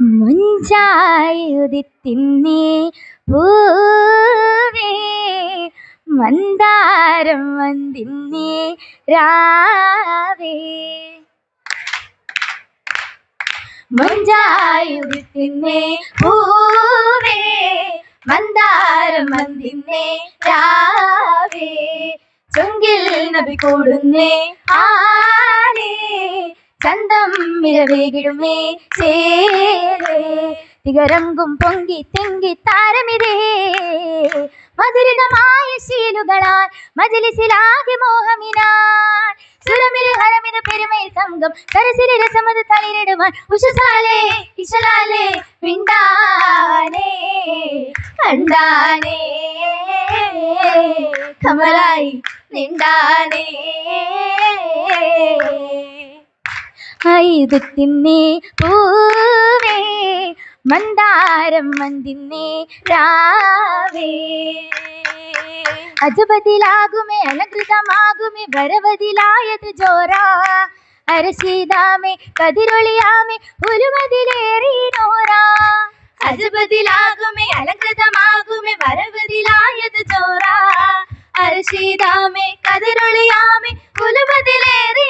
മുഞ്ചായുദിത്തിന്നേ പൂവേ മന്ദാരം വന്തിന്നേ രാവേ. മുഞ്ചായുതിന്നേ പൂവേ മന്ദാരം വന്തിന്നേ രാവേ. ചുങ്കിൽ നബി കൂടുന്നേ ആനേ ചന്തം ഇരവേകിടുമേ ചേരേ. തികരങ്കും പൊങ്കി തെങ്കി താരമിതേ. മധുരിതമായ ശീലുകളാൽ മജലിസിലാകെ മോഹമിനാൽ സുരമിരു ഹരമിരു പെരുമയിൽ സംഘം സരസിരി രസമത് തളിരിടുവാൻ ഉഷസാലേ ഇശലാലേ മിണ്ടാനേ കണ്ടാനേ. കമലായി നിണ്ടാനേ. ഐതുത്തിന്നേ പൂവേ മന്ദാരം മന്തിന്നേ രാവേ അജബതിലാകുമേ അലങ്കൃതമാകുമേ വരവതിലായത് ജോറാ അരശീതാമേ കതിരൊളിയാമേ പുലുമതിലേറി നോറാ അജബതിലാകുമേ അലങ്കൃതമാകുമേ വരവതിലായത് ജോറാ അരശീതാമേ കതിരൊളിയാമേ പുലുമതിലേറി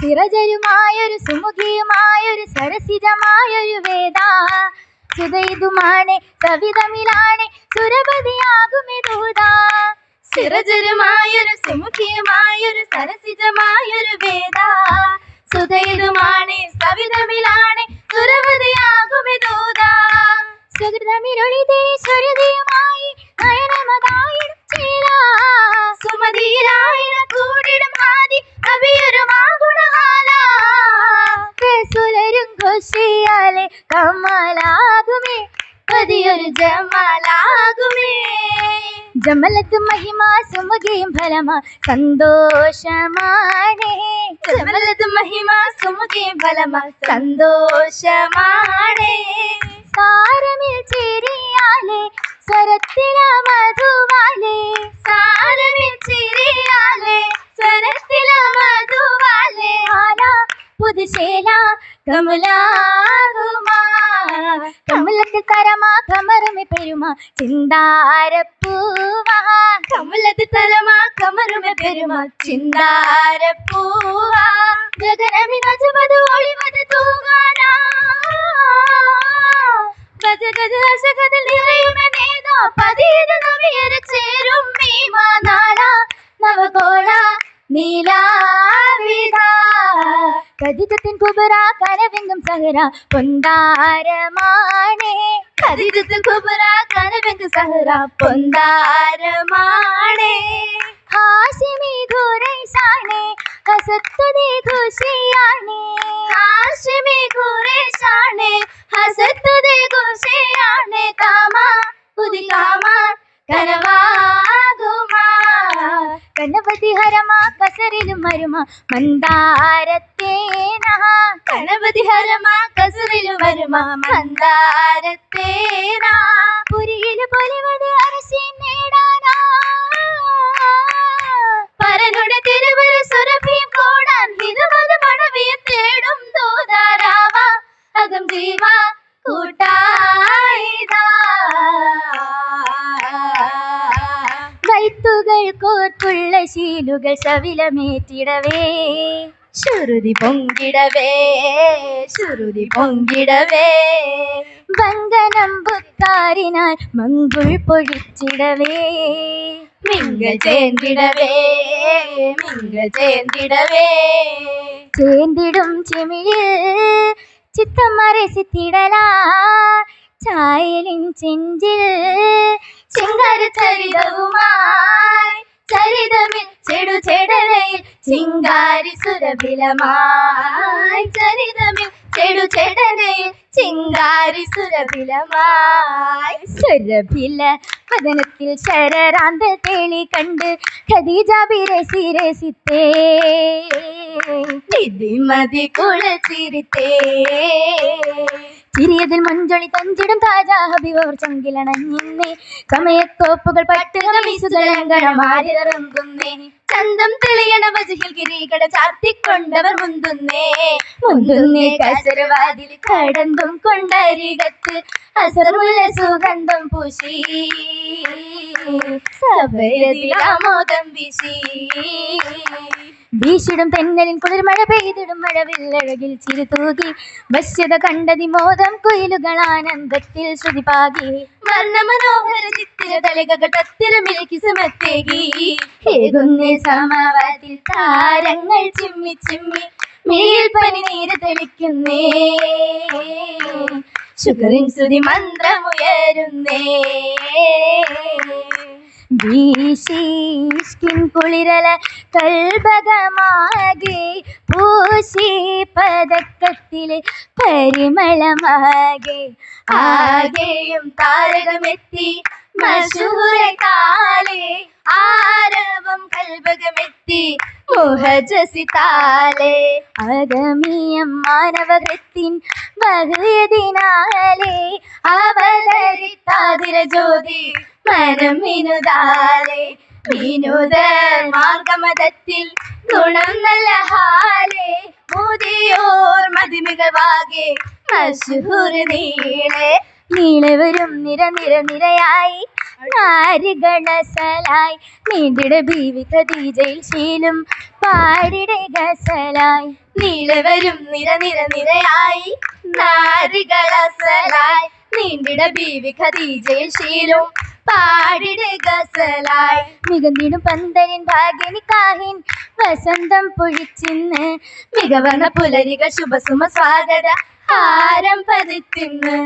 സിറജരുമായൊരു സുമുഖിയുമായൊരു സരസിതമായൊരു വേദ. സുതയിതുമാണ് കവിതമിലാണ് സുരപതിയാകുമേ ദൂത സിറജരുമായൊരു സുമുഖിയുമായൊരു സരസിതമായൊരു വേദ. സുതയിതുമാണ് കവിതമിലാണ് സുരപതിയാകുമേ ദൂത സുഹൃതമിരൊളിതേ ഘോഷിയാലെ കമ്മലാകുമേ പതിയൊരു ജമലാകുമേ. ജമലത്ത് മഹിമ സുമുഖയും ഫലമാ സന്തോഷമാണ്. ജമലത്ത് മഹിമ സുമുഖയും ഫലമാ സന്തോഷമാണ്. സാരമിൽ ചിരിയാലേ സ്വരത്തില മധുവാലേ. സാരമിൽ ചിരിയാലേ സ്വരത്തില മധുവാലേ. ആല പുതുശേല കമലാകുമാ ചിന്താരപ്പൂവാ കമലത്തിൽ തലമാ കമറുമെ പെരുമാ. നജമത് ഒളിമത് തൂകാനാ. ഗജ ഗജ കുബറ கதிரத்து குபரா கனவெங்கு சஹரா பொந்தார மாடே ஹாசிமி கூரை சாணே ஹசத்ததி குசியானே ஹாசிமி கூரை சாணே ஹசத்ததி குசியானே காமா புதி காமா கனவா. കനവതി ഹരമ കസറിലും വരുമ മന്ദാരത്തേന കനവതി ഹരമ കസറിലും വരുമ മന്ദാരത്തേന പുരിയിൽ പൊലിവത് അരശി നേടാനാ പരനുടെ തിരുവര സുരഭിയും കോടാൻ ഹിതമത് മണവിയെ തേടും തോതാരാവ അകം ജീവ திங்கள் கோர்க்குள்ள சீலுகள் சவிலமேற்றிடவே சுருதி பொங்கிடவே சுருதி பொங்கிடவே. வந்த நம்புத்தாரினார் மங்குள் பொழிச்சிடவே மிங்கள் சேர்ந்திடவே மிங்கள் சேர்ந்திடவே. சேர்ந்திடும் சிமிழில் சித்தம் மறைசி திடலா சாயலின் செஞ்சில் சிங்கார சரிதவுமா சிங்காரி சுரபிலமாய் சரிதமில் செடு செடனே சிங்காரி சுரபிலமாய் சுரபில பதனத்தில் சரராந்த தேளி கண்டு கதீஜா ரசி ரசித்தே நிதிமதி குள சிரித்தே. ചിരിയതിൽ മഞ്ചൊളി തഞ്ചിടും താജാ ഹബിവർ ചങ്കിലണഞ്ഞിന്നേ സമയത്തോപ്പുകൾ പട്ടുകമീസുകളങ്കണമാരിറങ്ങുന്നേ ചന്തം തെളിയണ വജഹിൽ കിരീകട ചാർത്തിക്കൊണ്ടവർ മുന്തുന്നേ. മുന്തുന്നേ കസരവാതിൽ കടന്തും കൊണ്ടരികത്ത് അസറുള്ള സുഗന്ധം പൂശി. സഭയതിലാമോദം വിശി. വീശിടും തെന്നലിൻ കുളിർമഴ പെയ്തിടും മഴവില്ലഴകിൽ ചിരി തൂകി. വശ്യത കണ്ടതി മോദം കുയിലുകൾ ആനന്ദത്തിൽ ശ്രുതി പാകി. വർണ മനോഹര ചിത്തിര തളികകൾ തത്തിരമിലേക്ക് സുമത്തേകി. സമാവാതിൽ താരങ്ങൾ ചിമ്മി ചിമ്മി. മേൽ പനി നീര് തെളിക്കുന്നേ. ശുക്രൻ ശ്രുതി മന്ത്രമുയരുന്നേ. വീശീഷ്കിൻ കുളിരല കൽബകമാകെ പൂശി പതക്കത്തിലെ പരിമളമാകെ. ആകെയും താരകമെത്തി മഷൂറെ കാലേ. ആരവം കൽഭകമെത്തി മുഹജസിതാലേ അഗമിയം മാനവകത്തിൻ ബഹുയതിനാലെ. അവതരിത്താതിര ജ്യോതി മനം വിനുതാലേ വിനുത മാർഗമതത്തിൽ ഗുണം നല്ല ഹാലേ. മുതിയോർ മതിമികവാകെ മഷൂർ നീളെ. നീളവരും നിര നിര നിരയായി ായി നീണ്ടിട ബീവി ദീജയിൽ ശീലും പാടിട ഗസലായി. നീളവരും നിര നിര നിരയായി നാരികളസലായി നീണ്ടിട ബീവി ഖദീജയിൽ ശീലും പാടിട ഗസലായി. മികന്നിടും പന്തലിൻ ഭാഗ്യനി കാഹിൻ വസന്തം പൊഴിച്ചിന്ന്. മികവർന്ന പുലരിക ശുഭസുമ സ്വാഗത. ഹാരം പതിത്തിന്ന്.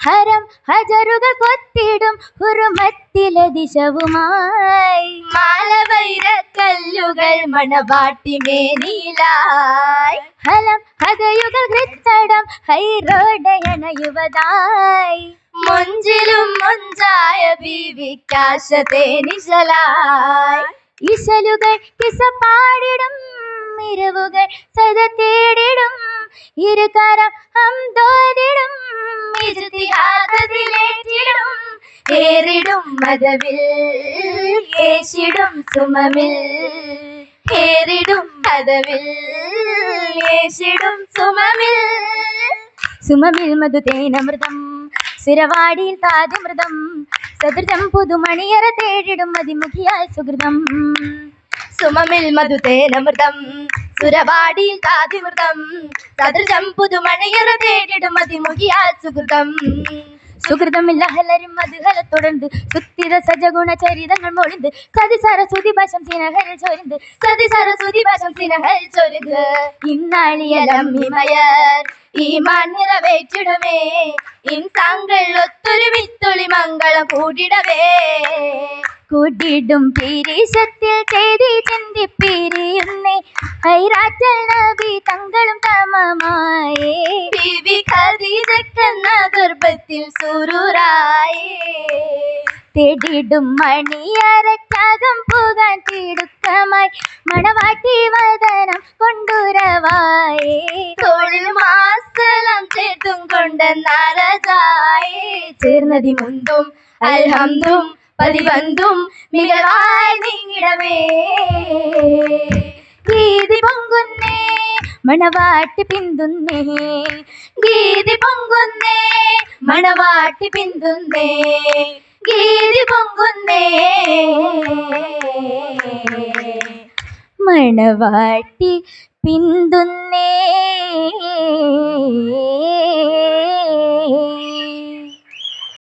ഹരം ഹജറുകൾ കൊത്തിടും. ഹുറുമത്തിലെ ദിശവുമായി. മാലവൈര കല്ലുകൾ മണവാട്ടി മേനിലായി ഹലം കൃത്തടം ഹൈറോടയണയുവതായി മൊഞ്ചിലും മൊഞ്ചായ ബീവിക്കാശത്തെ നിശലായി ഇശലുകൾ കിസ പാടിടും ഇരവുകൾ സദ തേടിടും ഇരുകരം ഹംതോതിടും ഇരുതിഹാതതിലേറ്റിടും ഏറിടും മതവിൽ ഏശിടും സുമമിൽ ഏറിടും മതവിൽ ഏശിടും സുമമിൽ. സുമമിൽ മധുതേനമൃതം. സുരവാടിയിൽ താജമൃതം സദൃതം പുതുമണിയറ തേടിടും മതിമുഖിയാൽ സുഹൃതം. സുമമിൽ മധുതേനമൃതം. സുരവാടിയിൽ താതിമൃതം. സദൃശം പുതുമണിയറ തേടിടും അതിമുഖിയാൽ സുഹൃതം. സുഹൃതമില്ലഹലരും മധുഹല തുടർന്ന് സുത്തിര സജഗുണ ചരിതങ്ങൾ മൊഴിന്ത്. സതി സരസ്വതി ഭാഷം സിനഹരിൽ ചൊരിന്ത്. സതി സരസ്വതി ഭാഷം സിനഹരിൽ ചൊരുത് ഇന്നാളിയലമ്മിമയർ ഈ മാൻ ഇൻ ഇൻസാങ്കൾ ഒത്തൊരുമിത്തുളി മംഗളം കൂടിടവേ. കൂടിടും പീരീശത്തിൽ ചെയ്തി ചിന്തിപ്പീരിയ ഐരാറ്റൽ നബി തങ്ങളും തമമായേ. ബീവി ഖദീജക്കെന്ന ഗർഭത്തിൽ സുരൂരായേ. തേടിടും മണിയരക്കകം പോകാൻ തിടുക്കമായി. മണവാട്ടി വദനം കൊണ്ടുരവായേ. തൊഴിൽ മാസലം ചേർത്തും കൊണ്ട് നരജായേ ചേർന്നതി മുന്തും അൽഹംദും പതിവന്തും മികവായി നീങ്ങിടവേ ഗീതി പൊങ്കുന്നേ മണവാട്ടി പിന്തുന്നേ ഗീതി പൊങ്കുന്നേ മണവാട്ടി പിന്തുന്നേ ഗീതി പൊങ്കുന്നേ മണവാട്ടി പിന്തുന്നേ